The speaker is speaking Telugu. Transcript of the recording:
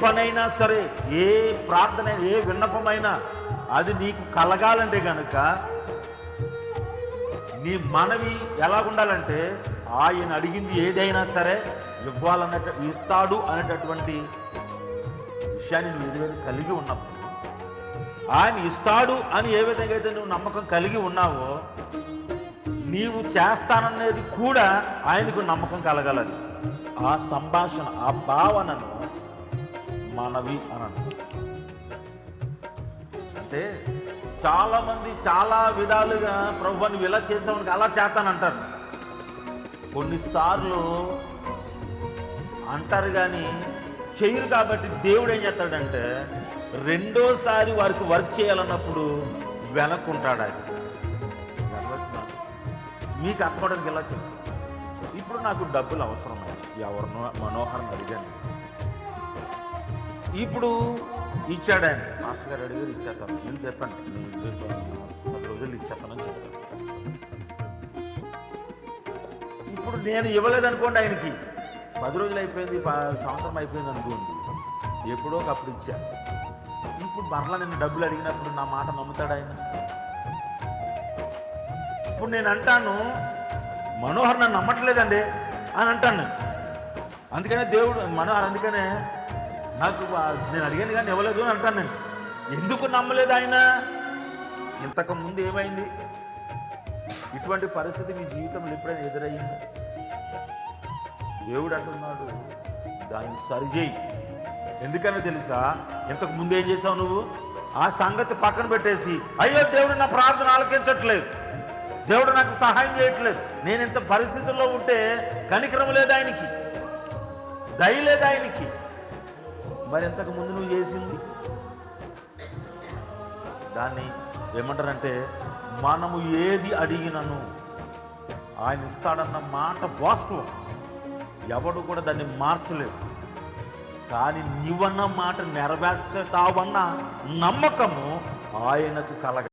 పనైనా సరే ఏ ప్రార్థన ఏ విన్నపమైనా అది నీకు కలగాలంటే కనుక నీ మనవి ఎలా ఉండాలంటే ఆయన అడిగింది ఏదైనా సరే ఇవ్వాలన్నట్టు ఇస్తాడు అనేటటువంటి విషయాన్ని నువ్వు ఎదురు కలిగి ఉన్నప్పుడు ఆయన ఇస్తాడు అని ఏ విధంగా అయితే నువ్వు నమ్మకం కలిగి ఉన్నావో నీవు చేస్తాననేది కూడా ఆయనకు నమ్మకం కలగలదు ఆ సంభాషణ ఆ భావనను మనవి అనను అంటే చాలా మంది చాలా విధాలుగా ప్రభు నువ్వు ఇలా చేసావు అలా చేస్తానంటారు కొన్నిసార్లు అంటారు కానీ చేయరు కాబట్టి దేవుడు ఏం చేస్తాడంటే రెండోసారి వారికి వర్క్ చేయాలన్నప్పుడు వెనక్కుంటాడు అది మీకు అక్కడానికి ఇలా చెప్పు. ఇప్పుడు నాకు డబ్బులు అవసరం ఎవరినో మనోహరం అడిగాను. ఇప్పుడు ఇచ్చాడు ఆయన. మాస్టర్ గారు అడిగారు ఇచ్చేస్తాను నేను చెప్పాను. పది రోజులు ఇచ్చేస్తానని చెప్పాను. ఇప్పుడు నేను ఇవ్వలేదనుకోండి ఆయనకి. పది రోజులు అయిపోయింది సంవత్సరం అయిపోయింది అనుకోండి. ఎప్పుడో ఒకప్పుడు ఇచ్చా. ఇప్పుడు మరలా నేను డబ్బులు అడిగినప్పుడు నా మాట నమ్ముతాడు ఆయన? ఇప్పుడు నేను అంటాను మనోహర్ నన్ను నమ్మట్లేదండి అని అంటాను నేను. అందుకనే దేవుడు మనోహర్ అందుకనే నాకు నేను అడిగాను కానీ ఇవ్వలేదు అని అంటాను నేను. ఎందుకు నమ్మలేదు ఆయన? ఇంతకు ముందు ఏమైంది? ఇటువంటి పరిస్థితి మీ జీవితంలో ఎప్పుడైనా ఎదురయ్యింది? దేవుడు అంటున్నాడు దాన్ని సరిచేయి ఎందుకని తెలుసా? ఇంతకు ముందు ఏం చేసావు నువ్వు? ఆ సంగతి పక్కన పెట్టేసి అయ్యో దేవుడు నా ప్రార్థన ఆలకించట్లేదు. దేవుడు నాకు సహాయం చేయట్లేదు. నేను ఇంత పరిస్థితుల్లో ఉంటే కనికరం లేదు ఆయనకి. దయ లేదు ఆయనకి. మరి ఇంతకు ముందు నువ్వు చేసింది? దాన్ని ఏమంటారంటే మనము ఏది అడిగినను ఆయన ఇస్తాడన్న మాట వాస్తవం. ఎవడు కూడా దాన్ని మార్చలేడు. కానీ నీవన్న మాట నెరవేర్చుతావన్న నమ్మకము ఆయనకు కలగ